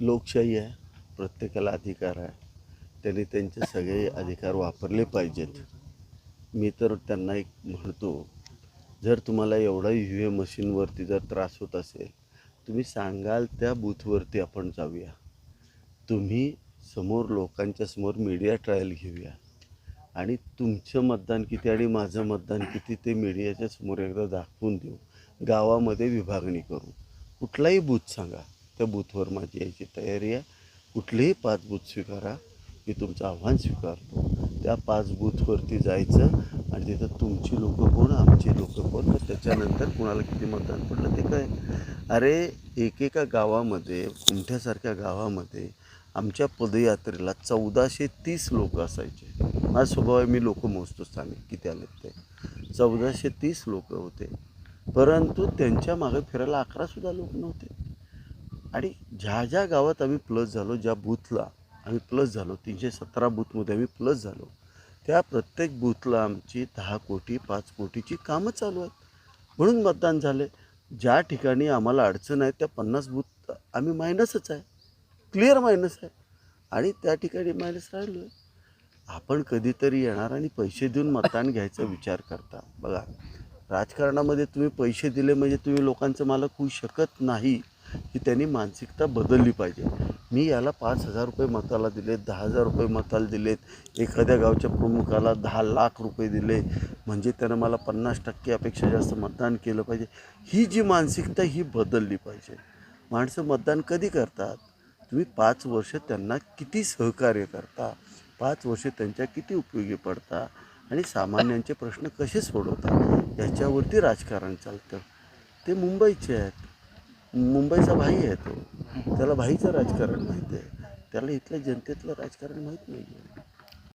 लोकशाही आहे प्रत्येकाला अधिकार आहे. त्यांनी त्यांचे सगळे अधिकार वापरले पाहिजेत. मी तर त्यांना एक म्हणतो जर तुम्हाला एवढा यू ए मशीनवरती जर त्रास होत असेल तुम्ही सांगाल त्या बूथवरती आपण जाऊया. तुम्ही समोर लोकांच्या समोर मीडिया ट्रायल घेऊया. आणि तुमचं मतदान किती आणि माझं मतदान किती ते मीडियाच्या समोर एकदा दाखवून देऊ. गावामध्ये विभागणी करू. कुठलाही बूथ सांगा. त्या बूथवर माझी यायची तयारी आहे. कुठलेही पाच बूथ स्वीकारा. मी तुमचं आव्हान स्वीकारतो. त्या पाच बूथवरती जायचं आणि तिथं तुमची लोकं कोण आमची लोकं कोण तर त्याच्यानंतर कुणाला किती मतदान पडलं ते काय? अरे एकेका गावामध्ये कुमठ्यासारख्या गावामध्ये आमच्या पदयात्रेला चौदाशे तीस लोक असायचे. माझा स्वभाव आहे मी लोक मोजतो स्थानिक किती आले ते. चौदाशे तीस लोक होते. परंतु त्यांच्या मागे फिरायला अकरासुद्धा लोक नव्हते. आणि ज्या ज्या गावात आम्ही प्लस झालो ज्या बूथला आम्ही प्लस झालो तीनशे सतरा बूथमध्ये आम्ही प्लस झालो त्या प्रत्येक बूथला आमची दहा कोटी पाच कोटीची कामं चालू आहेत. म्हणून मतदान झाले. ज्या ठिकाणी आम्हाला अडचण आहे त्या पन्नास बूथ आम्ही मायनसच आहे. क्लिअर मायनस आहे. आणि त्या ठिकाणी मायनस राहिलो आहे आपण कधीतरी येणार आणि पैसे देऊन मतदान घ्यायचा विचार करता. बघा राजकारणामध्ये तुम्ही पैसे दिले म्हणजे तुम्ही लोकांचं मालक होऊ शकत नाही. की त्यांनी मानसिकता बदलली पाहिजे. मी याला पाच हजार रुपये मताला दिलेत दहा हजार रुपये मताला दिलेत एखाद्या गावच्या प्रमुखाला दहा लाख रुपये दिले. म्हणजे त्यानं मला पन्नास टक्क्यापेक्षा जास्त मतदान केलं पाहिजे. ही जी मानसिकता ही बदलली पाहिजे. माणसं मतदान कधी करतात? तुम्ही पाच वर्ष त्यांना किती सहकार्य करता? पाच वर्ष त्यांच्या किती उपयोगी पडता? आणि सामान्यांचे प्रश्न कसे सोडवता? याच्यावरती राजकारण चालतं. ते मुंबईचे आहेत. मुंबईचा भाई आहे तो. त्याला भाईचं राजकारण माहीत आहे. त्याला इथल्या जनतेतलं राजकारण माहीत नाही आहे